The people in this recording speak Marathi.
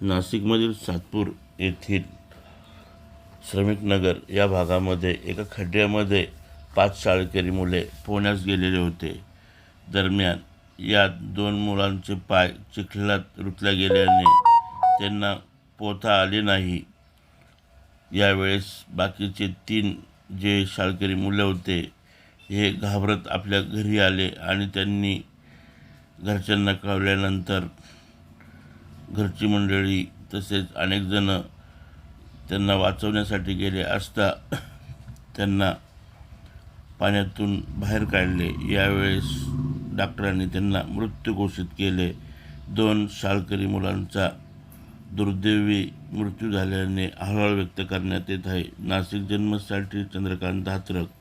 नाशिकमधील सातपूर येथील श्रमिक नगर या भागामध्ये एका खड्ड्यामध्ये पाच शाळकरी मुले पोहण्यास गेलेले होते. दरम्यान यात दोन मुलांचे पाय चिखलात रुतल्या गेल्याने त्यांना पोहता आले नाही. यावेळेस बाकीचे तीन जे शाळकरी मुले होते हे घाबरत आपल्या घरी आले आणि त्यांनी घरच्यांना कळवल्यानंतर घरची मंडळी तसेच अनेकजणं त्यांना वाचवण्यासाठी गेले असता त्यांना पाण्यातून बाहेर काढले. यावेळेस डॉक्टरांनी त्यांना मृत्यू घोषित केले. दोन शाळकरी मुलांचा दुर्दैवी मृत्यू झाल्याने हळहळ व्यक्त करण्यात येत आहे. नाशिक जन्मसाठी चंद्रकांत धात्रक